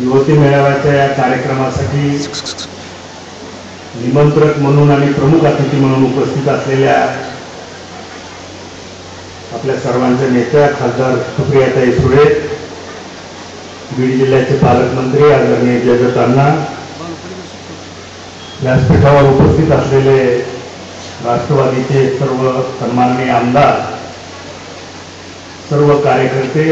युवती मेळाव्याच्या या कार्यक्रमासाठी निमंत्रक म्हणून आणि प्रमुख अतिथी म्हणून उपस्थित असलेल्या आपल्या सर्वांच्या नेत्या खासदार सुप्रियाताई सुळे बीड जिल्ह्याचे पालकमंत्री आदरणीय जयदत्त अण्णा व्यासपीठावर उपस्थित असलेले राष्ट्रवादीचे सर्व सन्माननीय आमदार सर्व कार्यकर्ते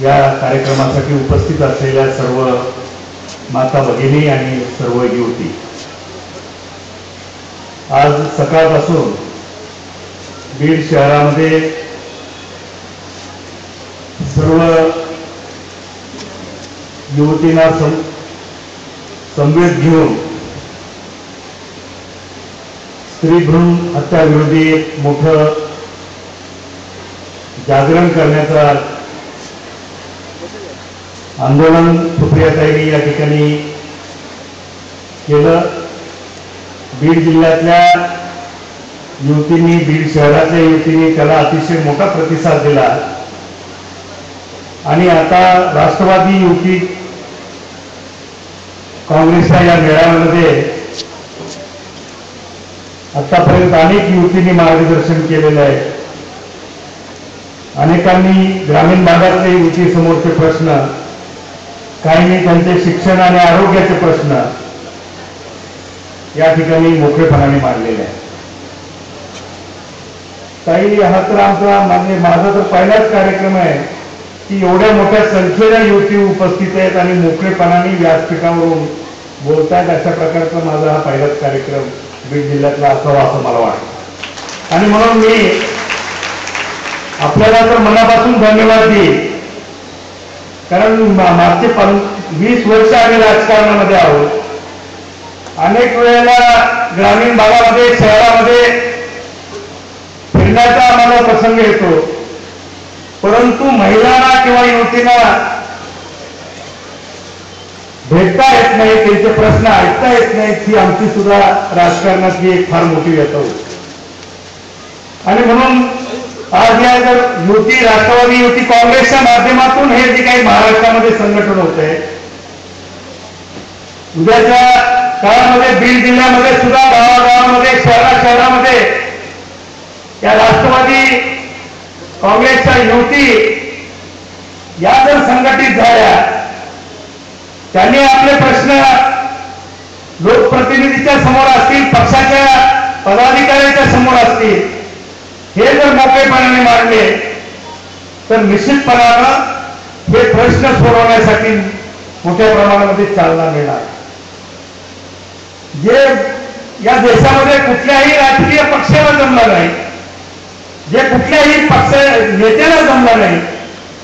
या कार्यक्रमासाठी उपस्थित असलेल्या सर्व माता भगिनी आणि सर्व युवती. आज सकाळपासून बीड शहरामध्ये सर्व युवतींना सं संवेद घेऊन स्त्री भ्रूण हत्याविरोधी एक मोठं जागरण करण्याचा आंदोलन सुप्रियाताईंनी या ठिकाणी केलं. बीड जिल्ह्यातल्या युवतींनी बीड शहरातल्या युवतींनी त्याला अतिशय मोठा प्रतिसाद दिला. आणि आता राष्ट्रवादी युवती काँग्रेसच्या या मेळाव्यामध्ये आतापर्यंत अनेक युवतींनी मार्गदर्शन केलेलं आहे. अनेकांनी ग्रामीण भागातले युवती समोरचे प्रश्न काहींनी त्यांचे शिक्षण आणि आरोग्याचे प्रश्न या ठिकाणी मोकळेपणाने मांडलेले आहे ताई हा तर आमचा म्हणजे माझा तर पहिलाच कार्यक्रम आहे की एवढ्या मोठ्या संख्येने युवती उपस्थित आहेत आणि मोकळेपणाने व्यासपीठावरून बोलतायत. अशा प्रकारचा माझा हा पहिलाच कार्यक्रम बीड जिल्ह्यातला असावा असं मला वाटतं. आणि म्हणून मी आपल्याला तर मनापासून धन्यवाद देईल कारण मागचे पं वीस वर्ष आम्ही राजकारणामध्ये आहोत. अनेक वेळेला ग्रामीण भागामध्ये शहरामध्ये फिरण्याचा आम्हाला प्रसंग येतो. परंतु महिलांना किंवा युवतींना भेटता येत नाही त्यांचे प्रश्न ऐकता येत नाहीत ही आमची सुद्धा राजकारणातली एक फार मोठी व्यथा होती. आणि म्हणून आज या जर युती राष्ट्रवादी युती काँग्रेसच्या माध्यमातून हे जे काही महाराष्ट्रामध्ये संघटन होत आहे उद्याच्या काळामध्ये बीड जिल्ह्यामध्ये सुद्धा गावागावामध्ये शहरा शहरामध्ये या राष्ट्रवादी काँग्रेसच्या युवती या जर संघटित झाल्या त्यांनी आपले प्रश्न लोकप्रतिनिधीच्या समोर असतील पक्षाच्या पदाधिकाऱ्यांच्या समोर असतील हे जर मोकळेपणाने मांडले तर निश्चितपणानं हे प्रश्न सोडवण्यासाठी मोठ्या प्रमाणामध्ये चालना मिळणार. जे या देशामध्ये कुठल्याही राजकीय पक्षाला जमला नाही जे कुठल्याही पक्ष नेत्याला जमला नाही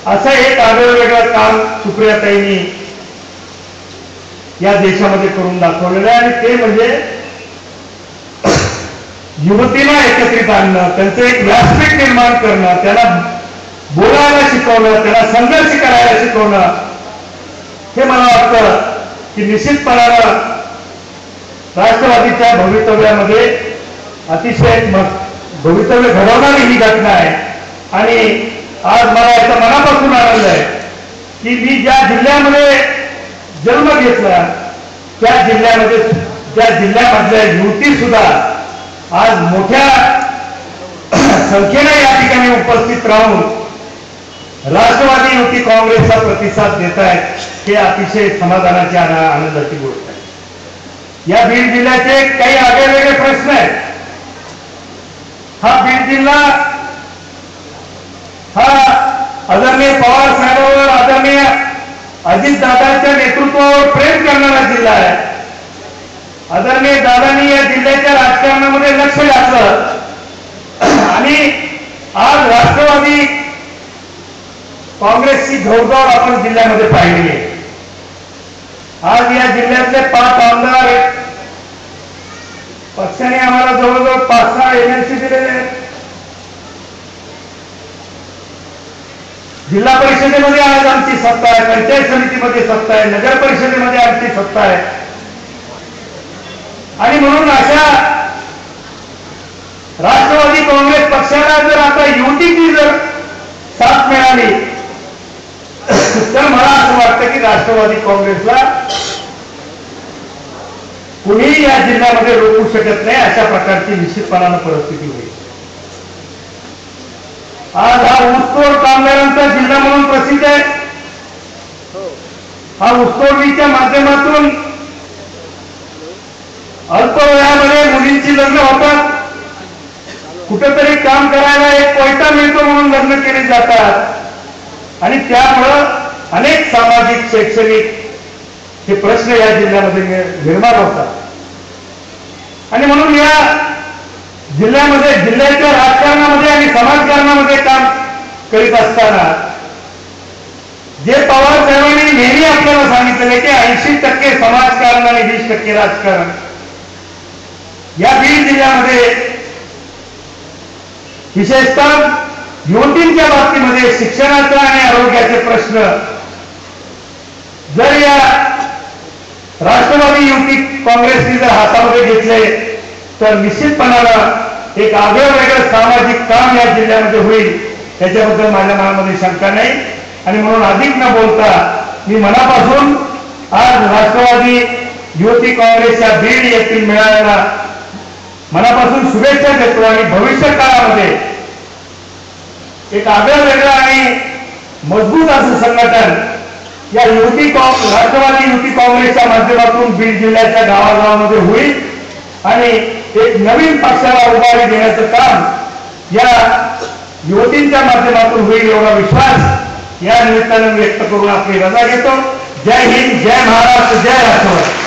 असं एक आगळं वेगळं काम सुप्रियाताईंनी या देशामध्ये करून दाखवलेलं आहे. आणि ते म्हणजे युवतीला एकत्रित आणणं त्यांचं एक व्यासपीठ निर्माण करणं त्याला बोलायला शिकवणं त्याला संघर्ष करायला शिकवणं हे मला वाटतं की निश्चितपणानं राष्ट्रवादीच्या भवितव्यामध्ये अतिशय भवितव्य घडवणारी ही घटना आहे. आणि आज मला याचा मनापासून आनंद आहे की मी ज्या जिल्ह्यामध्ये जन्म घेतला त्या जिल्ह्यामध्ये त्या जिल्ह्यामधल्या युवती सुद्धा आज मोठ्या संख्येने या ठिकाणी उपस्थित राहून राष्ट्रवादी युती काँग्रेसचा प्रतिसाद देत आहेत हे अतिशय समाधानाची आनंदाची गोष्ट आहे. या बीड जिल्ह्याचे काही आगळेवेगळे प्रश्न आहेत. हा बीड जिल्हा हा आदरणीय पवार साहेबांवर आदरणीय अजितदादांच्या नेतृत्वावर प्रेम करणारा जिल्हा आहे. आदरणीय दादानी या जिल्ह्याच्या राजकारणामध्ये लक्ष घातलं. आणि आज राष्ट्रवादी काँग्रेसची घोडदौड आपण जिल्ह्यामध्ये पाहिलेली आहे. आज या जिल्ह्यातले पाच आमदार आहेत. पक्षाने आम्हाला जवळजवळ पाच सहा एजन्सी दिलेले आहेत. जिल्हा परिषदेमध्ये आज आमची सत्ता आहे पंचायत समितीमध्ये सत्ता आहे नगर परिषदेमध्ये आमची सत्ता आहे. आणि म्हणून अशा राष्ट्रवादी काँग्रेस पक्षाला जर आता युतीची जर साथ मिळाली तर मला असं वाटतं की राष्ट्रवादी काँग्रेसला कुणीही या जिल्ह्यामध्ये रोखू शकत नाही अशा प्रकारची निश्चितपणानं परिस्थिती होईल. आज हा ऊसतोड कामगारांचा जिल्हा म्हणून प्रसिद्ध आहे. हा ऊसतोडीच्या माध्यमातून अल्प वयामध्ये मुलींची लग्न होतात. कुठेतरी काम करायला एक पैसा मिळतो म्हणून लग्न केले जातात. आणि त्यामुळं अनेक सामाजिक शैक्षणिक हे प्रश्न या जिल्ह्यामध्ये निर्माण होतात. आणि म्हणून या जिल्ह्यामध्ये जिल्ह्याच्या राजकारणामध्ये आणि समाजकारणामध्ये काम करीत असताना जे पवार साहेबांनी नेहमी आपल्याला सांगितलेलं की ऐंशी टक्के समाजकारण आणि वीस टक्के राजकारण. या बीड जिल्ह्यामध्ये विशेषतः युवतींच्या बाबतीमध्ये शिक्षणाचा आणि आरोग्याचे प्रश्न. जर या राष्ट्रवादी युती काँग्रेसने जर हातामध्ये घेतले तर निश्चितपणानं एक आगळं वेगळं सामाजिक काम या जिल्ह्यामध्ये होईल त्याच्याबद्दल माझ्या मनामध्ये शंका नाही. आणि म्हणून अधिक न बोलता मी मनापासून आज राष्ट्रवादी युवती काँग्रेसच्या बीड येथील मेळाव्याला मनापासून शुभेच्छा देतो आणि भविष्य काळामध्ये एक आगळं वेगळं आणि मजबूत असं संघटन या युती राष्ट्रवादी युती काँग्रेसच्या माध्यमातून बीड जिल्ह्याच्या गावागावामध्ये होईल आणि एक नवीन पक्षाला उभारी देण्याचं काम या युवतींच्या माध्यमातून होईल एवढा विश्वास या निमित्तानं व्यक्त करून आपली रजा घेतो. जय हिंद जय महाराष्ट्र जय राष्ट्रवादी.